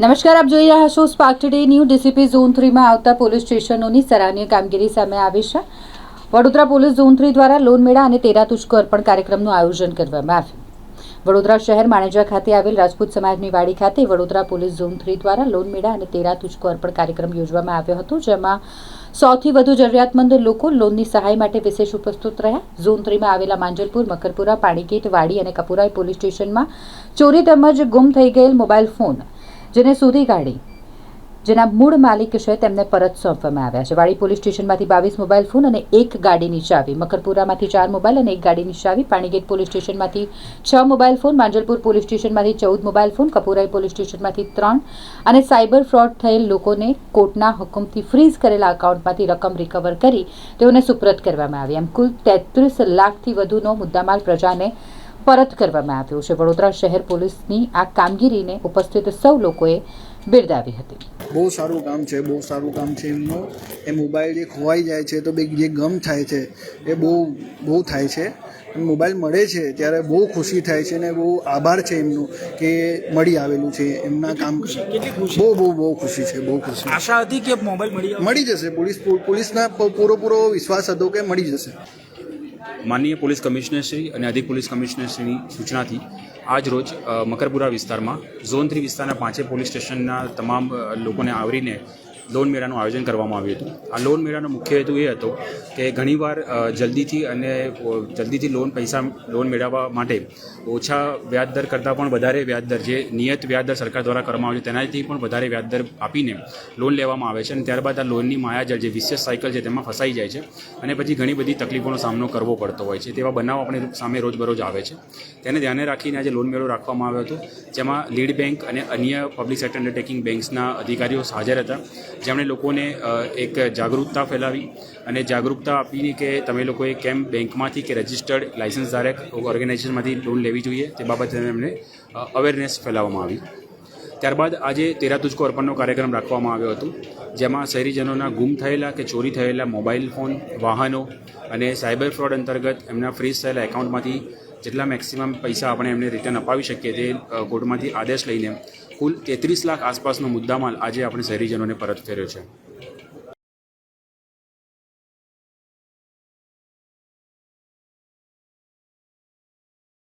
નમસ્કાર, આપ જોઈ રહ્યા છો spark today news DCP zone થ્રીમાં આવતા પોલીસ સ્ટેશનોની સરાહનીય કામગીરી સામે આવી છે. વડોદરા પોલીસ ઝોન થ્રી દ્વારા લોન મેળા અને તેરા તુષ્કો અર્પણ કાર્યક્રમનું આયોજન કરવામાં આવ્યું. વડોદરા શહેર માણેજા ખાતે આવેલ રાજપૂત સમાજની વાડી ખાતે વડોદરા પોલીસ ઝોન થ્રી દ્વારા લોન મેળા અને તેરા તુષ્કો અર્પણ કાર્યક્રમ યોજવામાં આવ્યો હતો, જેમાં સૌથી વધુ જરૂરિયાતમંદ લોકો લોનની સહાય માટે વિશેષ ઉપસ્થિત રહ્યા. ઝોન થ્રીમાં આવેલા માંજલપુર, મકરપુરા, પાણીગેટ, વાડી અને કપુરાઈ પોલીસ સ્ટેશનમાં ચોરી તેમજ ગુમ થઈ ગયેલ મોબાઈલ ફોન જેને શોધી કાઢી, જેના મૂળ માલિક છે તેમને પરત સોંપવામાં આવ્યા છે. વાડી પોલીસ સ્ટેશનમાંથી બાવીસ મોબાઈલ ફોન અને એક ગાડીની ચાવી મકરપુરામાંથી ચાર મોબાઈલ અને એક ગાડીની ચાવી પાણીગેટ પોલીસ સ્ટેશનમાંથી છ મોબાઈલ ફોન, માંજલપુર પોલીસ સ્ટેશનમાંથી ચૌદ મોબાઈલ ફોન, કપુરાઈ પોલીસ સ્ટેશનમાંથી ત્રણ અને સાયબર ફ્રોડ થયેલ લોકોને કોર્ટના હુકમથી ફ્રીઝ કરેલા એકાઉન્ટમાંથી રકમ રિકવર કરી તેઓને સુપ્રત કરવામાં આવી. એમ કુલ તેત્રીસ લાખથી વધુનો મુદ્દામાલ પ્રજાને પરત કરવામાં આવ્યો છે. વડોદરા શહેર પોલીસની આ કામગીરીને ઉપસ્થિત સૌ લોકોએ બિરદાવી હતી. બહુ સારું કામ છે બહુ સારું કામ છે એમનું. એ મોબાઈલ જે ખોવાઈ જાય છે તો બે જે ગમ થાય છે એ બહુ બહુ થાય છે. મોબાઈલ મળે છે ત્યારે બહુ ખુશી થાય છે ને બહુ આભાર છે એમનું કે મળી આવેલું છે એમના કામ બહુ બહુ બહુ ખુશી છે બહુ ખુશી. આશા હતી કે મોબાઈલ મળી મળી જશે. પોલીસ પોલીસના પૂરો પૂરો વિશ્વાસ હતો કે મળી જશે. માનનીય પોલીસ કમિશનરશ્રી અને અધિક પોલીસ કમિશનરશ્રીની સૂચનાથી આજ રોજ મકરપુરા વિસ્તારમાં ઝોન થ્રી વિસ્તારના પાંચે પોલીસ સ્ટેશનના તમામ લોકોને આવરીને લોન મેળાનું આયોજન કરવામાં આવ્યું હતું. આ લોન મેળાનો મુખ્ય હેતુ એ હતો કે ઘણીવાર જલ્દીથી અને જલ્દીથી લોન પૈસા લોન મેળવવા માટે ઓછા વ્યાજદર કરતાં પણ વધારે વ્યાજદર જે નિયત વ્યાજદર સરકાર દ્વારા કરવામાં આવે છે, તેનાથી પણ વધારે વ્યાજદર આપીને લોન લેવામાં આવે છે અને ત્યારબાદ આ લોનની માયાજળ, જે વિશેષ સાયકલ છે, તેમાં ફસાઈ જાય છે અને પછી ઘણી બધી તકલીફોનો સામનો કરવો પડતો હોય છે. તેવા બનાવ આપણે સામે રોજબરોજ આવે છે. તેને ધ્યાને રાખીને આજે લોન મેળો રાખવામાં આવ્યો હતો, જેમાં લીડ બેંક અને અન્ય પબ્લિક સેક્ટર અન્ડરટેકિંગ બેંક્સના અધિકારીઓ હાજર હતા. જેમણે લોકોને એક જાગૃતતા ફેલાવી અને જાગૃતતા આપીને કે તમે લોકોએ કેમ બેંકમાંથી કે રજિસ્ટર્ડ લાઇસન્સ ધારક ઓર્ગેનાઇઝેશનમાંથી લોન લેવી જોઈએ, તે બાબતે એમને અવેરનેસ ફેલાવવામાં આવી. ત્યારબાદ આજે તેરા તુજકો અર્પણનો કાર્યક્રમ રાખવામાં આવ્યો હતો, જેમાં શહેરીજનોના ગુમ થયેલા કે ચોરી થયેલા મોબાઈલ ફોન, વાહનો અને સાયબર ફ્રોડ અંતર્ગત એમના ફ્રીઝ થયેલા એકાઉન્ટમાંથી જેટલા મેક્સિમમ પૈસા આપણે એમને રિટર્ન અપાવી શકીએ તે કોર્ટમાંથી આદેશ લઈને કુલ તેત્રીસ લાખ આસપાસનો મુદ્દામાલ આજે આપણે શહેરીજનોને પરત કર્યો છે.